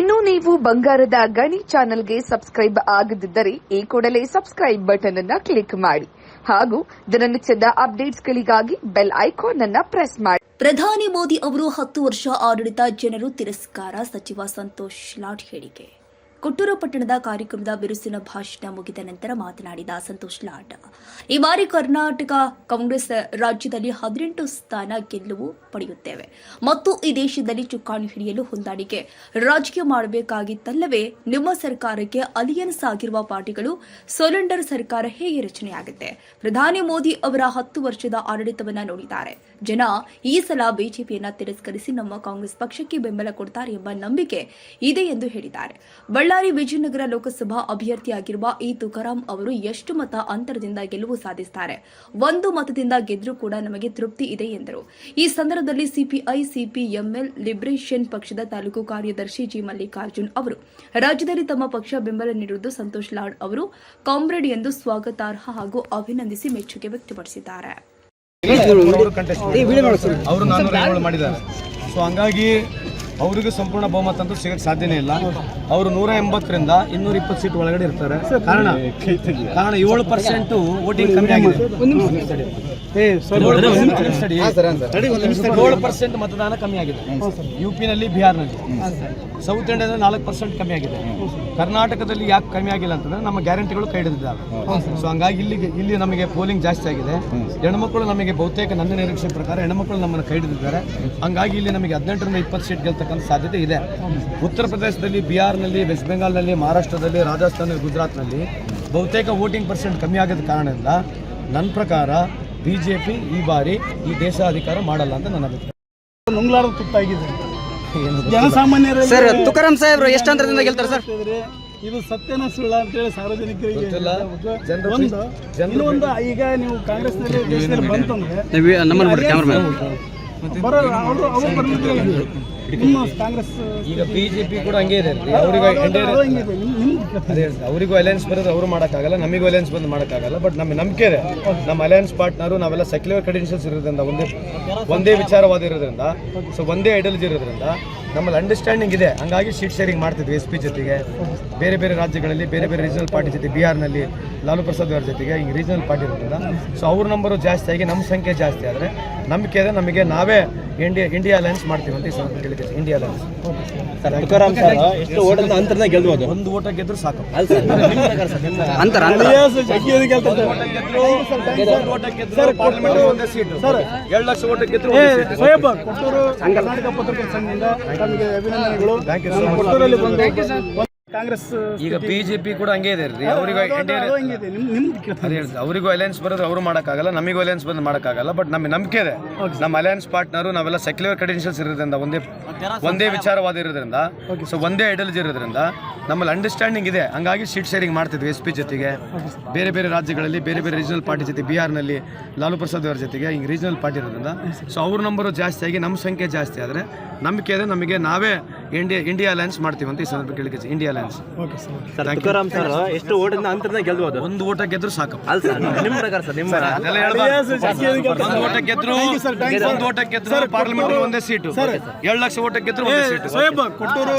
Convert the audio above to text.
ಇನ್ನು ನೀವು ಬಂಗಾರದ ಗಣಿ ಚಾನೆಲ್ಗೆ ಸಬ್ಸ್ಕ್ರೈಬ್ ಆಗದಿದ್ದರೆ ಈ ಕೂಡಲೇ ಸಬ್ಸ್ಕ್ರೈಬ್ ಬಟನ್ ಅನ್ನ ಕ್ಲಿಕ್ ಮಾಡಿ ಹಾಗೂ ದಿನನಿತ್ಯದ ಅಪ್ಡೇಟ್ಸ್ಗಳಿಗಾಗಿ ಬೆಲ್ ಐಕಾನ್ ಅನ್ನ ಪ್ರೆಸ್ ಮಾಡಿ. ಪ್ರಧಾನಿ ಮೋದಿ ಅವರು ಹತ್ತು ವರ್ಷ ಆಡಳಿತ ಜನರು ತಿರಸ್ಕಾರ ಸಚಿವ ಸಂತೋಷ್ ಲಾಡ್ ಹೇಳಿಕೆ. ಕೊಟ್ಟೂರು ಪಟ್ಟಣದ ಕಾರ್ಯಕ್ರಮದ ಬಿರುಸಿನ ಭಾಷಣ ಮುಗಿದ ನಂತರ ಮಾತನಾಡಿದ ಸಂತೋಷ್ ಲಾಟ ಈ ಬಾರಿ ಕರ್ನಾಟಕ ಕಾಂಗ್ರೆಸ್ ರಾಜ್ಯದಲ್ಲಿ ಹದಿನೆಂಟು ಸ್ಥಾನ ಗೆಲುವು ಪಡೆಯುತ್ತೇವೆ. ಮತ್ತು ಈ ದೇಶದಲ್ಲಿ ಚುಕ್ಕಾಣಿ ಹಿಡಿಯಲು ಹೊಂದಾಣಿಕೆ. ರಾಜಕೀಯ ಮಾಡಬೇಕಾಗಿತ್ತಲ್ಲವೇ, ನಿಮ್ಮ ಸರ್ಕಾರಕ್ಕೆ ಅಲಿಯನ್ಸ್ ಆಗಿರುವ ಪಾರ್ಟಿಗಳು ಸೊಲೆಂಡರ್ ಸರ್ಕಾರ ಹೇಗೆ ರಚನೆಯಾಗುತ್ತೆ? ಪ್ರಧಾನಿ ಮೋದಿ ಅವರ ಹತ್ತು ವರ್ಷದ ಆಡಳಿತವನ್ನ ನೋಡಿದ್ದಾರೆ. ಜನ ಈ ಸಲ ಬಿಜೆಪಿಯನ್ನ ತಿರಸ್ಕರಿಸಿ ನಮ್ಮ ಕಾಂಗ್ರೆಸ್ ಪಕ್ಷಕ್ಕೆ ಬೆಂಬಲ ಕೊಡ್ತಾರೆ ಎಂಬ ನಂಬಿಕೆ ಇದೆ ಎಂದು ಹೇಳಿದ್ದಾರೆ. ಬಳ್ಳಾರಿ ವಿಜಯನಗರ ಲೋಕಸಭಾ ಅಭ್ಯರ್ಥಿಯಾಗಿರುವ ಇ ತುಕಾರಾಂ ಅವರು ಎಷ್ಟು ಮತ ಅಂತರದಿಂದ ಗೆಲುವು ಸಾಧಿಸುತ್ತಾರೆ ಒಂದು ಮತದಿಂದ ಗೆದ್ರೂ ಕೂಡ ನಮಗೆ ತೃಪ್ತಿ ಇದೆ ಎಂದರು. ಈ ಸಂದರ್ಭದಲ್ಲಿ ಸಿಪಿಐ ಸಿಪಿಎಂಎಲ್ ಲಿಬರೇಷನ್ ಪಕ್ಷದ ತಾಲೂಕು ಕಾರ್ಯದರ್ಶಿ ಜಿ ಮಲ್ಲಿಕಾರ್ಜುನ್ ಅವರು ರಾಜ್ಯದಲ್ಲಿ ತಮ್ಮ ಪಕ್ಷ ಬೆಂಬಲ ನೀಡಿರುವುದು ಸಂತೋಷ್ ಲಾಡ್ ಅವರು ಕಾಮ್ರೇಡ್ ಎಂದು ಸ್ವಾಗತಾರ್ಹ ಹಾಗೂ ಅಭಿನಂದಿಸಿ ಮೆಚ್ಚುಗೆ ವ್ಯಕ್ತಪಡಿಸಿದ್ದಾರೆ. ಅವರಿಗೂ ಸಂಪೂರ್ಣ ಬಹುಮತ ಅಂತೂ ಸಿಗಕ್ಕೆ ಸಾಧ್ಯನೇ ಇಲ್ಲ. ಅವರು ನೂರ ಎಂಬತ್ತರಿಂದ ಇನ್ನೂರ ಇಪ್ಪತ್ತು ಸೀಟ್ ಒಳಗಡೆ ಇರ್ತಾರೆ. ಕಾರಣ? ಕಾರಣ ಏಳು ಪರ್ಸೆಂಟು ವೋಟಿಂಗ್ ಕಮ್ಮಿ ಆಗಿದೆ. ಏಳು ಪರ್ಸೆಂಟ್ ಮತದಾನ ಕಮ್ಮಿ ಆಗಿದೆ. ಯು ಪಿನಲ್ಲಿ ಬಿಹಾರ್ನಲ್ಲಿ. ಸೌತ್ ಇಂಡಿಯಾದಲ್ಲಿ ನಾಲ್ಕು ಪರ್ಸೆಂಟ್ ಕಮ್ಮಿ ಆಗಿದೆ. ಕರ್ನಾಟಕದಲ್ಲಿ ಯಾಕೆ ಕಮ್ಮಿ ಆಗಿಲ್ಲ ಅಂತಂದ್ರೆ ನಮ್ಮ ಗ್ಯಾರಂಟಿಗಳು ಕೈ ಹಿಡಿದಿದ್ದಾವೆ. ಸೊ ಹಂಗಾಗಿ ಇಲ್ಲಿ ಇಲ್ಲಿ ನಮಗೆ ಪೋಲಿಂಗ್ ಜಾಸ್ತಿ ಆಗಿದೆ. ಹೆಣ್ಮಕ್ಳು ನಮಗೆ ಬಹುತೇಕ ನನ್ನ ನಿರೀಕ್ಷೆ ಪ್ರಕಾರ ಹೆಣ್ಮಕ್ಳು ನಮ್ಮನ್ನು ಕೈ ಹಿಡಿದಿದ್ದಾರೆ. ಹಂಗಾಗಿ ಇಲ್ಲಿ ನಮಗೆ ಹದಿನೆಂಟರಿಂದ ಇಪ್ಪತ್ತು ಸೀಟ್ ಗೆಲ್ತಕ್ಕಂಥ ಸಾಧ್ಯತೆ ಇದೆ. ಉತ್ತರ ಪ್ರದೇಶದಲ್ಲಿ ಬಿಹಾರ್ನಲ್ಲಿ ವೆಸ್ಟ್ ಬೆಂಗಾಲ್ನಲ್ಲಿ ಮಹಾರಾಷ್ಟ್ರದಲ್ಲಿ ರಾಜಸ್ಥಾನ ಗುಜರಾತ್ನಲ್ಲಿ ಬಹುತೇಕ ವೋಟಿಂಗ್ ಪರ್ಸೆಂಟ್ ಕಮ್ಮಿ ಆಗದ ಕಾರಣದಿಂದ ನನ್ನ ಪ್ರಕಾರ ಬಿ ಜೆ ಪಿ ಈ ಬಾರಿ ಈ ದೇಶ ಅಧಿಕಾರ ಮಾಡಲ್ಲ ಅಂತ ನನ್ನ ಅಭಿಪ್ರಾಯ. ನುಂಗ್ಲಾರ್ದ ತುತ್ತಾಗಿದೆ ಗೊತ್ತಿಲ್ಲ. ಸರ್ ತುಕಾರಾಮ್ ಸಾಹೇಬ್ರು ಎಷ್ಟು ಅಂತರದಿಂದ ಗೆಲ್ತಾರೆ ಸರ್? ಇದು ಸತ್ಯನ ಸುಳ್ಳ ಅಂತೇಳಿ ಸಾರ್ವಜನಿಕರಿಗೆ ಒಂದು ಈಗ ನೀವು ಕಾಂಗ್ರೆಸ್ನಲ್ಲಿ ಬಂತಂದ್ರೆ ಅವರು ಅವರು ಬರ್ಲಿಕ್ಕೆ ನಿಮ್ಮ ಕಾಂಗ್ರೆಸ್ ಈಗ ಬಿಜೆಪಿ ಕೂಡ ಹಂಗೆ ಇದೆ. ಅವರಿಗೆ ಅವ್ರಿಗೆ ಅಲಯನ್ಸ್ ಬರೋದು ಅವರು ಮಾಡೋಕ್ಕಾಗಲ್ಲ ನಮಗೂ ಅಲಯನ್ಸ್ ಬಂದು ಮಾಡೋಕ್ಕಾಗಲ್ಲ ಬಟ್ ನಮ್ಮ ನಂಬಿಕೆ ಇದೆ. ನಮ್ಮ ಅಲಯನ್ಸ್ ಪಾರ್ಟ್ನರು ನಾವೆಲ್ಲ ಸೆಕ್ಯುಲರ್ ಕ್ರೆಡೆನ್ಷಿಯಲ್ಸ್ ಇರೋದ್ರಿಂದ ಒಂದೇ ಒಂದೇ ವಿಚಾರವಾದ ಇರೋದ್ರಿಂದ ಸೊ ಒಂದೇ ಐಡಲ್ಜಿ ಇರೋದ್ರಿಂದ ನಮ್ಮಲ್ಲಿ ಅಂಡರ್ಸ್ಟ್ಯಾಂಡಿಂಗ್ ಇದೆ. ಹಂಗಾಗಿ ಸೀಟ್ ಶೇರಿಂಗ್ ಮಾಡ್ತಿದ್ವಿ ಎಸ್ ಪಿ ಜೊತೆಗೆ. ಬೇರೆ ಬೇರೆ ರಾಜ್ಯಗಳಲ್ಲಿ ಬೇರೆ ಬೇರೆ ರೀಜನಲ್ ಪಾರ್ಟಿ ಜೊತೆ ಬಿಹಾರ್ನಲ್ಲಿ ಲಾಲು ಪ್ರಸಾದ್ ಅವರ ಜೊತೆಗೆ ಈಗ ರೀಜನಲ್ ಪಾರ್ಟಿ ಇರೋದ್ರಿಂದ. ಸೊ ಅವ್ರ ನಂಬರು ಜಾಸ್ತಿ ಆಗಿ ನಮ್ಮ ಸಂಖ್ಯೆ ಜಾಸ್ತಿ ಆದರೆ ನಂಬಿಕೆ ಇದೆ ನಮಗೆ ನಾವೇ ಇಂಡಿಯಾ ಇಂಡಿಯಾ ಅಲಯನ್ಸ್ ಮಾಡ್ತೀವಿ ಅಂತ ಈ ಇಂಡಿಯಾ ಅಲಯನ್ಸ್ ತುಕಾರಾಮ್ ಸರ್ ಎಷ್ಟು ಓಟದ ಅಂತರದಿಂದ ಗೆಲ್ಬೋದು ಒಂದು ಓಟ ಗೆದ್ರು ಸಾಕು. ಅಂತರ ಅಂತರ. ಜಗ್ಗಿ ಗೆಲ್ತದೆ ಎರಡು ಲಕ್ಷ ಓಟ ಗೆದ್ರು ಕೊಟ್ಟೂರು ಕರ್ನಾಟಕ ಪತ್ರಕರ್ತರ ಸಂಘದಿಂದ ತಮಗೆ ಅಭಿನಂದನೆಗಳು. ಕೊಟ್ಟೂರಲ್ಲಿ ಬಂದು ಕಾಂಗ್ರೆಸ್ ಈಗ ಬಿಜೆಪಿ ಕೂಡ ಹಂಗೆ ಇದೆ ರೀ. ಅವರಿಗೂ ಅವರಿಗೂ ಅಲಯನ್ಸ್ ಬರೋದು ಅವರು ಮಾಡೋಕ್ಕಾಗಲ್ಲ ನಮಗೂ ಅಲಯನ್ಸ್ ಬಂದು ಮಾಡೋಕ್ಕಾಗಲ್ಲ ಬಟ್ ನಮಗೆ ನಂಬಿಕೆ ಇದೆ. ನಮ್ಮ ಅಲಯನ್ಸ್ ಪಾರ್ಟ್ನರು ನಾವೆಲ್ಲ ಸೆಕ್ಯುಲರ್ ಕ್ರೆಡೆನ್ಷಿಯಲ್ಸ್ ಇರೋದ್ರಿಂದ ಒಂದೇ ಒಂದೇ ವಿಚಾರವಾದ ಇರೋದ್ರಿಂದ ಸೊ ಒಂದೇ ಐಡಿಯಾಲಜಿ ಇರೋದ್ರಿಂದ ನಮ್ಮಲ್ಲಿ ಅಂಡರ್ಸ್ಟ್ಯಾಂಡಿಂಗ್ ಇದೆ. ಹಂಗಾಗಿ ಸೀಟ್ ಶೇರಿಂಗ್ ಮಾಡ್ತಿದ್ವಿ ಎಸ್ ಪಿ ಜೊತೆಗೆ ಬೇರೆ ಬೇರೆ ರಾಜ್ಯಗಳಲ್ಲಿ ಬೇರೆ ಬೇರೆ ರೀಜನಲ್ ಪಾರ್ಟಿ ಜೊತೆ ಬಿಹಾರ್ನಲ್ಲಿ ಲಾಲು ಪ್ರಸಾದ್ ಅವರ ಜೊತೆಗೆ ಹಿಂಗೆ ರೀಜನಲ್ ಪಾರ್ಟಿ ಇರೋದ್ರಿಂದ. ಸೊ ಅವ್ರ ನಂಬರು ಜಾಸ್ತಿ ಆಗಿ ನಮ್ಮ ಸಂಖ್ಯೆ ಜಾಸ್ತಿ ಆದರೆ ನಂಬಿಕೆ ಇದೆ. ನಮಗೆ ನಾವೇ ಇಂಡಿಯಾ ಇಂಡಿಯಾ ಅಲಯನ್ಸ್ ಮಾಡ್ತೀವಿ ಅಂತ ಈ ಸಂದರ್ಭ ಕೇಳಿಕೆ India alliance okay sir Tukaram sir ಎಷ್ಟು ಓಟದಿಂದ ಅಂತರದಿಂದ ಗೆಲ್ಬೋದು ಒಂದು ಓಟ ಗೆದ್ರು ಸಾಕು. ಅಲ್ಲ ಸರ್ ನಿಮ್ಮ ಪ್ರಕಾರ ಸರ್ ನಿಮ್ಮ. ಒಂದು ಓಟ ಗೆದ್ರು ಒಂದು ಓಟ ಗೆದ್ರು ಪಾರ್ಲಿಮೆಂಟ್ ಒಂದೇ ಸೀಟು ಎರಡು ಲಕ್ಷ ಓಟ ಗೆದ್ರು ಒಂದೇ ಸೀಟು ಕೊಟ್ಟೂರು